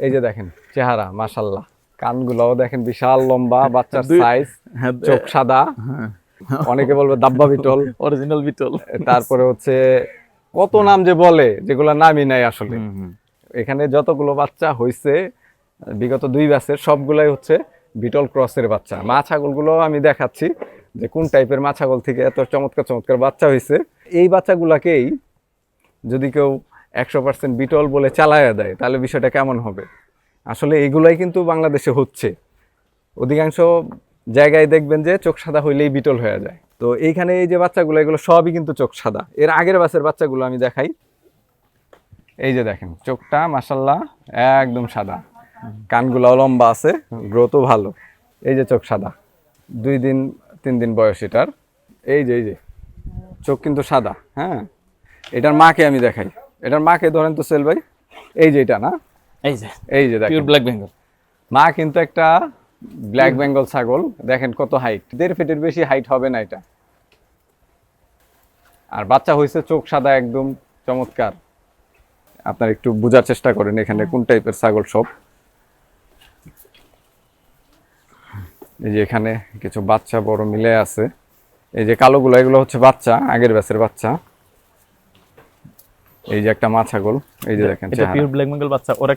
এই যে দেখেন চেহারা মাশাল্লাহ কানগুলোও দেখেন বিশাল লম্বা বাচ্চার সাইজ হ্যাঁ, চোখ সাদা। অনেকে বলবে দাব্বা বিটল। Original beetle. তারপরে হচ্ছে কত নাম যে বলে যেগুলো নামই নাই আসলে। এখানে যতগুলো বাচ্চা হয়েছে বিগত দুই ব্যাচের সবগুলাই হচ্ছে বিটল ক্রসের বাচ্চা। মা ছাগলগুলো আমি দেখাচ্ছি যে কোন টাইপের মা ছাগল থেকে এত চমৎকার চমৎকার বাচ্চা হয়েছে এই বাচ্চাগুলাকেই যদি কেউ একশো পার্সেন্ট বিটল বলে চালায়া দেয়, তাহলে বিষয়টা কেমন হবে? আসলে এগুলাই কিন্তু বাংলাদেশে হচ্ছে। অধিকাংশ জায়গায় দেখবেন যে চোখ সাদা হইলেই বিটল হয়ে যায়। তো এইখানে এই যে বাচ্চাগুলো, এগুলো সবই কিন্তু চোখ সাদা। এর আগের বাসের বাচ্চাগুলো আমি দেখাই। এই যে দেখেন, চোখটা মাসাল্লাহ একদম সাদা। কানগুলাও লম্বা আছে গ্রোথও ভালো। এই যে চোখ সাদা। দুই দিন, তিন দিন বয়স এটার। এই যে এই যে। চোখ কিন্তু সাদা হ্যাঁ? এটার মাকে আমি দেখাই। এটার মাকে ধরেন তো সেল ভাই। এই যে এটা না? এই যে। এই যে দেখেন। পিওর ব্ল্যাক বেঙ্গল মা কিন্তু একটা ব্ল্যাক বেঙ্গল ছাগল। দেখেন কত হাইট দেড় ফিটের বেশি হাইট হবে না এটা। আর বাচ্চা হয়েছে চোখ সাদা একদম চমৎকার। আপনার একটু বোঝার চেষ্টা করেন এখানে কোন টাইপের ছাগল সব। এই যে এখানে কিছু বাচ্চা বড় মিলে আছে। এই যে কালোগুলো এগুলো হচ্ছে বাচ্চা আগের ব্যাচের বাচ্চা। এই যে একটা মাছাগল এই যে দেখেন এটা পিওর ব্ল্যাক বেঙ্গল বাচ্চা। ওর